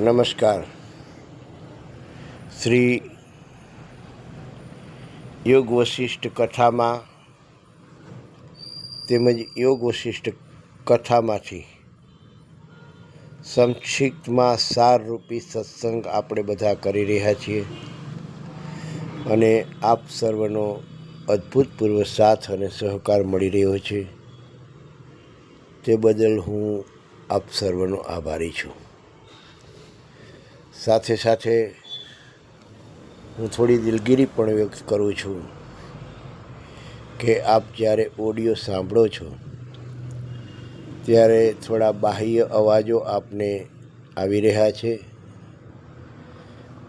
નમસ્કાર. શ્રી યોગ વશિષ્ઠ કથામાં તેમજ યોગ વશિષ્ઠ કથામાંથી સંક્ષિપ્તમાં સારરૂપી સત્સંગ આપણે બધા કરી રહ્યા છીએ અને આપ સર્વનો અદ્ભુતપૂર્વ સાથ અને સહકાર મળી રહ્યો છે. તે બદલ હું આપ સર્વનો આભારી છું. સાથે સાથે હું થોડી દિલગીરી પણ વ્યક્ત કરું છું કે આપ જ્યારે ઓડિયો સાંભળો છો, ત્યારે થોડા બાહ્ય અવાજો આપને આવી રહ્યા છે.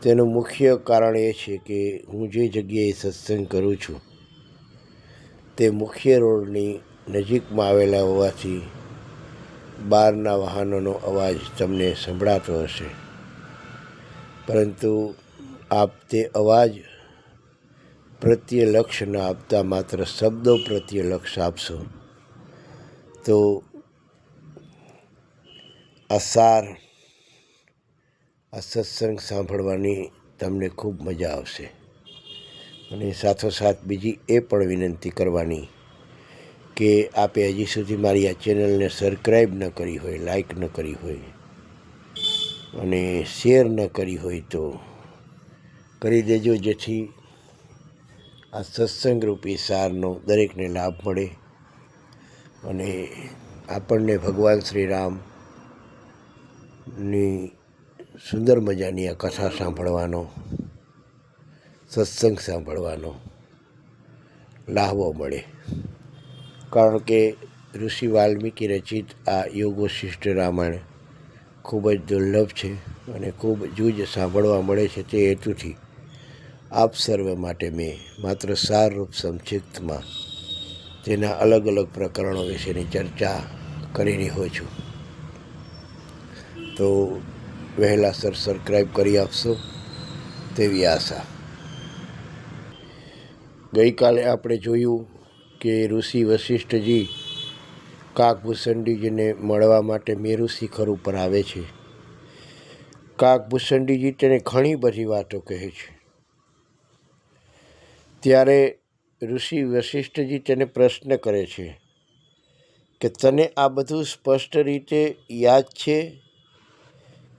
તેનું મુખ્ય કારણ એ છે કે હું જે જગ્યાએ સત્સંગ કરું છું, તે મુખ્ય રોડની નજીકમાં આવેલા હોવાથી બહારના વાહનોનો અવાજ તમને સંભળાતો હશે. પરંતુ આપ તે અવાજ પ્રત્યે લક્ષ ન આપતા માત્ર શબ્દો પ્રત્યે લક્ષ આપશો. તો આ સાર, આ સત્સંગ સાંભળવાની તમને ખૂબ મજા આવશે. અને સાથોસાથ બીજી એ પણ વિનંતી કરવાની કે આપે હજી સુધી મારી આ ચેનલને સબસ્ક્રાઈબ ન કરી હોય લાઈક ન કરી હોય અને શેર ન કરી હોય તો કરી દેજો, જેથી આ સત્સંગરૂપી સારનો દરેકને લાભ મળે અને આપણને ભગવાન શ્રી રામની સુંદર મજાની આ કથા સાંભળવાનો, સત્સંગ સાંભળવાનો લાહવો મળે. કારણ કે ઋષિ વાલ્મીકી રચિત આ યોગો શિષ્ટ રામાયણ ખૂબ જ દુર્લભ છે અને ખૂબ જૂજ સાંભળવા મળે છે તે હેતુથી. આપ સર્વ માટે મેં માત્ર સારરૂપ સંક્ષિપ્તમાં તેના અલગ અલગ પ્રકરણો વિશેની ચર્ચા કરી રહ્યો છું. તો વહેલાસર સબસ્ક્રાઈબ કરી આપશો તેવી આશા. ગઈકાલે આપણે જોયું કે ઋષિ વશિષ્ઠજી કાકભૂષણજીને મળવા માટે મેરુ શિખર ઉપર આવે છે. કાકભૂષણજી તેને ઘણી બધી વાતો કહે છે. ત્યારે ઋષિ વશિષ્ઠજી તેને પ્રશ્ન કરે છે કે તને આ બધું સ્પષ્ટ રીતે યાદ છે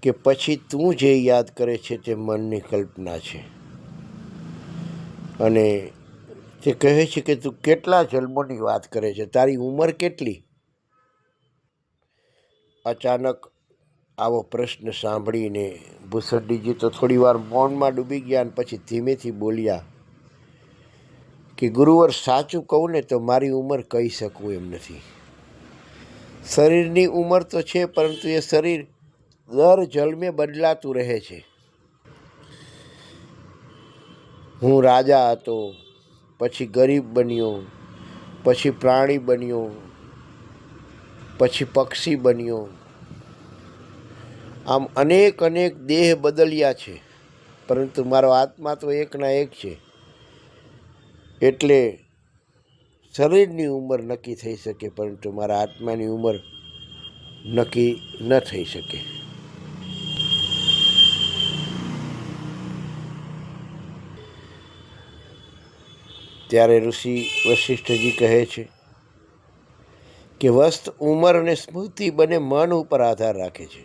કે પછી તું જે યાદ કરે છે તે મનની કલ્પના છે? અને તે કહે છે કે તું કેટલા જન્મોની વાત કરે છે? તારી ઉંમર કેટલી? અચાનક આવો પ્રશ્ન સાંભળીને ભૂસડીજી તો થોડી વાર મૌનમાં ડૂબી ગયા અને પછી ધીમેથી બોલ્યા કે, ગુરુવર, સાચું કહું ને તો મારી ઉંમર કહી શકું એમ નથી. શરીરની ઉંમર તો છે, પરંતુ એ શરીર દર જલમે બદલાતું રહે છે. હું રાજા હતો, પછી ગરીબ બન્યો, પછી પ્રાણી બન્યો પછી પક્ષી બન્યો. આમ અનેક અનેક દેહ બદલ્યા છે, પરંતુ મારો આત્મા તો એકના એક છે. એટલે શરીરની ઉંમર નક્કી થઈ શકે, પરંતુ મારા આત્માની ઉંમર નક્કી ન થઈ શકે. ત્યારે ઋષિ વશિષ્ઠજી કહે છે કે વસ્ત ઉંમર અને સ્મૃતિ બંને મન ઉપર આધાર રાખે છે.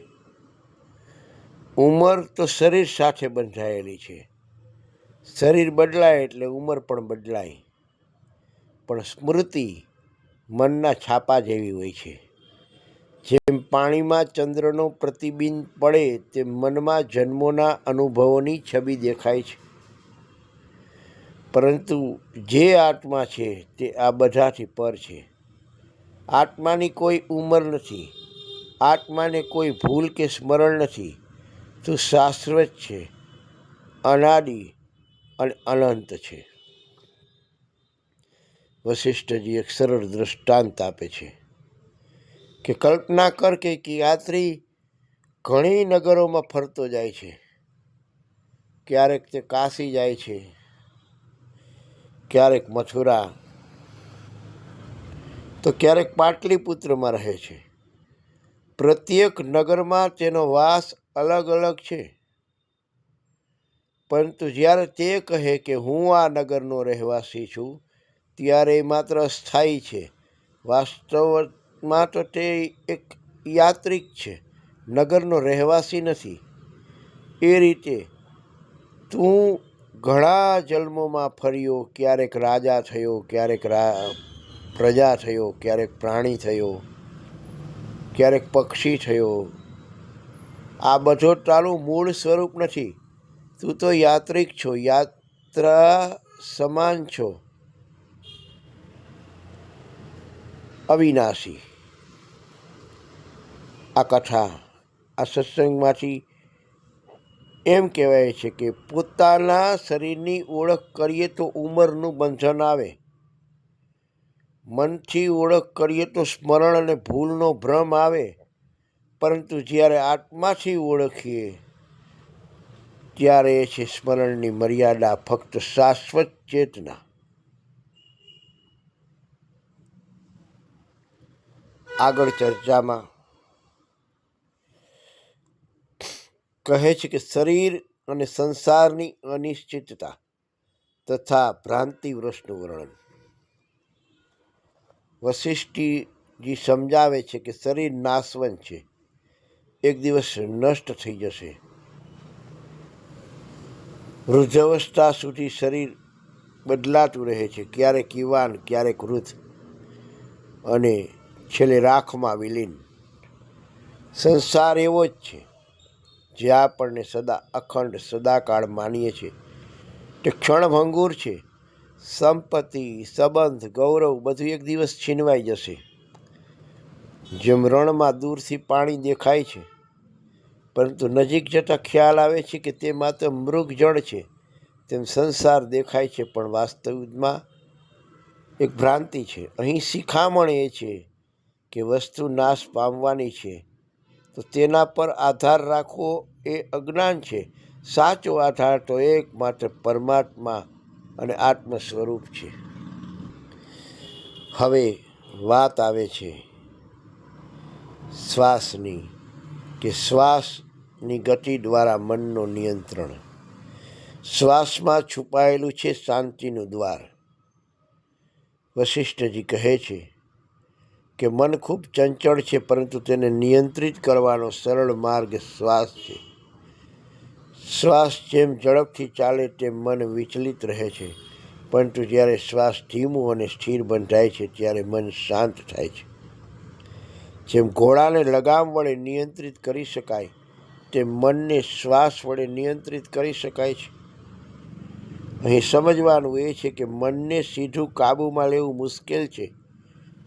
ઉંમર તો શરીર સાથે બંધાયેલી છે. શરીર બદલાય એટલે ઉંમર પણ બદલાય. પણ સ્મૃતિ મનના છાપા જેવી હોય છે. જેમ પાણીમાં ચંદ્રનો પ્રતિબિંબ પડે તે મનમાં જન્મોના અનુભવોની છબી દેખાય છે. પરંતુ જે આત્મા છે તે આ બધાથી પર છે. આત્માની કોઈ ઉંમર નથી. આત્માને કોઈ ભૂલ કે સ્મરણ નથી. તું શાશ્વત છે. અનાદિ અને અનંત છે. વશિષ્ઠજી એક સરળ દૃષ્ટાંત આપે છે કે કલ્પના કર કે યાત્રી ઘણી નગરોમાં ફરતો જાય છે. ક્યારેક તે કાશી જાય છે. ક્યારેક મથુરા તો ક્યારેક પાટલીપુત્રમાં રહે છે. પ્રત્યેક નગરમાં તેનો વાસ અલગ અલગ છે. પરંતુ જ્યારે તે કહે કે હું આ નગરનો રહેવાસી છું, ત્યારે એ માત્ર સ્થાયી છે. વાસ્તવમાં તો તે એક યાત્રિક છે. નગરનો રહેવાસી નથી. એ રીતે તું ઘણા જન્મોમાં ફર્યો, ક્યારેક રાજા થયો, ક્યારેક રા પ્રજા થયો, ક્યારેક પ્રાણી થયો, ક્યારેક પક્ષી થયો. આ બધો તારું મૂળ સ્વરૂપ નથી. તું તો યાત્રિક છો, યાત્રા સમાન છો. અવિનાશી. આ કથા, આ સત્સંગમાંથી એમ કહેવાય છે કે પોતાના શરીરની ઓળખ કરીએ તો ઉંમરનું બંધન આવે. મનથી ઓળખ કરીએ તો સ્મરણ અને ભૂલનો ભ્રમ આવે. પરંતુ જ્યારે આત્માથી ઓળખીએ, ત્યારે એ છે સ્મરણની મર્યાદા ફક્ત શાશ્વત ચેતના. આગળ ચર્ચામાં કહે છે કે શરીર અને સંસારની અનિશ્ચિતતા તથા ભ્રાંતિ વૃષનું વર્ણન વશિષ્ઠીજી સમજાવે છે કે શરીર નાશવંત છે. એક દિવસ નષ્ટ થઈ જશે. વૃદ્ધાવસ્થા સુધી શરીર બદલાતું રહે છે. ક્યારેક યુવાન, ક્યારેક વૃદ્ધ અને છેલ્લે રાખમાં વિલીન. સંસાર એવો જ છે જે આપણને સદા અખંડ સદાકાળ માનીએ છીએ તે ક્ષણભંગુર છે. સંપત્તિ, સંબંધ, ગૌરવ બધું એક દિવસ છીનવાઈ જશે. જેમ રણમાં દૂરથી પાણી દેખાય છે, પરંતુ નજીક જતાં ખ્યાલ આવે છે કે તે માત્ર મૃગજળ છે, તેમ સંસાર દેખાય છે, પણ વાસ્તવિકમાં એક ભ્રાંતિ છે. અહીં શિખામણ એ છે કે વસ્તુ નાશ પામવાની છે. તો તેના પર આધાર રાખવો એ અજ્ઞાન છે. સાચો આધાર તો એકમાત્ર પરમાત્મા અને આત્મ સ્વરૂપ છે. હવે વાત આવે છે શ્વાસની કે શ્વાસની ગતિ દ્વારા મનનો નિયંત્રણ. શ્વાસમાં છુપાયેલું છે શાંતિનું દ્વાર. વશિષ્ઠજી કહે છે કે મન ખૂબ ચંચળ છે, પરંતુ તેને નિયંત્રિત કરવાનો સરળ માર્ગ શ્વાસ છે. શ્વાસ જેમ ઝડપથી ચાલે તેમ મન વિચલિત રહે છે. પરંતુ જ્યારે શ્વાસ ધીમું અને સ્થિર બંધાય છે, ત્યારે મન શાંત થાય છે. જેમ ઘોડાને લગામ વડે નિયંત્રિત કરી શકાય, તેમ મનને શ્વાસ વડે નિયંત્રિત કરી શકાય છે. અહીં સમજવાનું એ છે કે મનને સીધું કાબૂમાં લેવું મુશ્કેલ છે,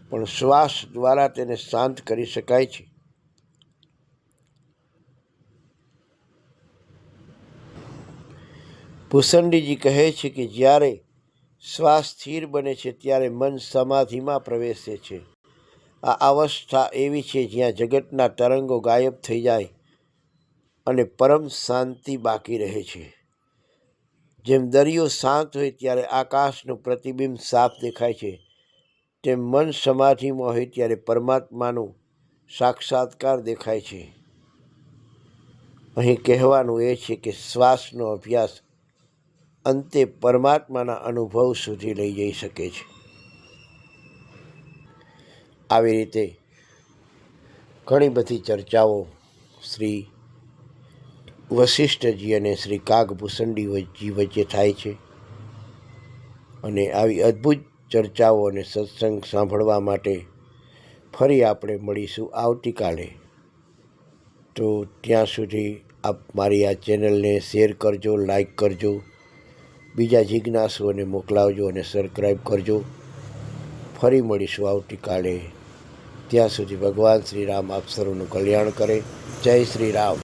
પણ શ્વાસ દ્વારા તેને શાંત કરી શકાય છે. ભૂસંડીજી કહે છે કે જ્યારે શ્વાસ સ્થિર બને છે, ત્યારે મન સમાધિમાં પ્રવેશે છે. આ અવસ્થા એવી છે જ્યાં જગતના તરંગો ગાયબ થઈ જાય અને પરમ શાંતિ બાકી રહે છે. જેમ દરિયો શાંત હોય, ત્યારે આકાશનું પ્રતિબિંબ સાફ દેખાય છે. તેમ મન સમાધિમાં હોય, ત્યારે પરમાત્માનું સાક્ષાત્કાર દેખાય છે. અહીં કહેવાનું એ છે કે શ્વાસનો અભ્યાસ અંતે પરમાત્માના અનુભવ સુધી લઈ જઈ શકે છે. આવી રીતે ઘણી બધી ચર્ચાઓ શ્રી વશિષ્ઠજી અને શ્રી કાગભૂષણજી વચ્ચે થાય છે અને આવી અદ્ભુત ચર્ચાઓ અને સત્સંગ સાંભળવા માટે ફરી આપણે મળીશું આવતીકાલે. તો ત્યાં સુધી આપ મારી આ ચેનલને શેર કરજો, લાઈક કરજો બીજા જિજ્ઞાસુઓને મોકલાવજો અને સબસ્ક્રાઈબ કરજો. ફરી મળીશું આવતીકાલે. ત્યાં સુધી ભગવાન શ્રી રામ આપ સર્વનું કલ્યાણ કરે. જય શ્રી રામ.